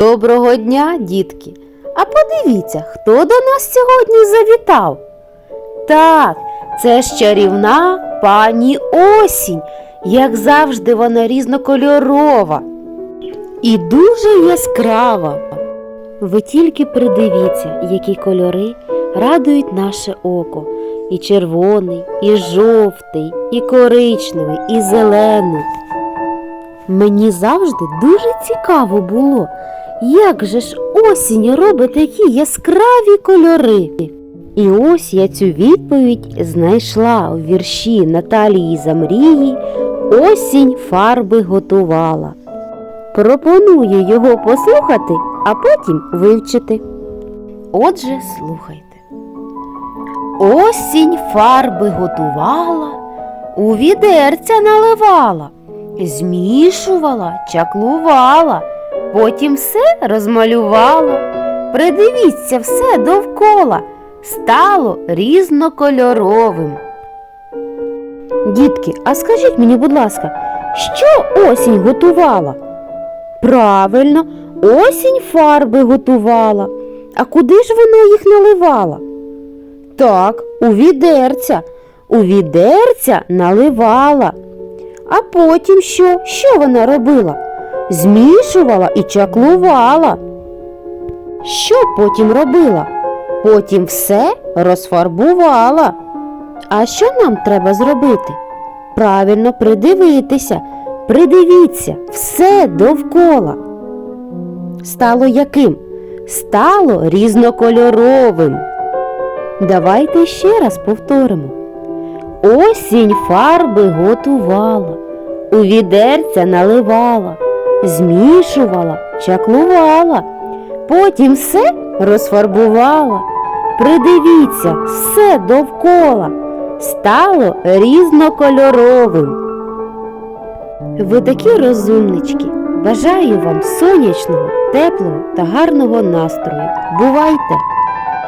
Доброго дня, дітки! А подивіться, хто до нас сьогодні завітав? Так, це ж чарівна пані осінь. Як завжди, вона різнокольорова і дуже яскрава. Ви тільки придивіться, які кольори радують наше око. І червоний, і жовтий, і коричневий, і зелений. Мені завжди дуже цікаво було, як же ж осінь робить такі яскраві кольори. І ось я цю відповідь знайшла у вірші Наталії Замрії Осінь фарби готувала. Пропоную його послухати, а потім вивчити. Отже, слухайте. Осінь фарби готувала, у відерця наливала, змішувала, чаклувала, потім все розмалювала. Придивіться все довкола, стало різнокольоровим. Дітки, а скажіть мені, будь ласка, що осінь готувала? Правильно, осінь фарби готувала. А куди ж вона їх наливала? Так, у відерця. У відерця наливала. А потім що? Що вона робила? Змішувала і чаклувала. Що потім робила? Потім все розфарбувала. А що нам треба зробити? Правильно придивитися. Придивіться, все довкола. Стало яким? Стало різнокольоровим. Давайте ще раз повторимо. Осінь фарби готувала, у відерця наливала, змішувала, чаклувала, потім все розфарбувала. Придивіться, все довкола стало різнокольоровим. Ви такі розумнички. Бажаю вам сонячного, теплого та гарного настрою. Бувайте!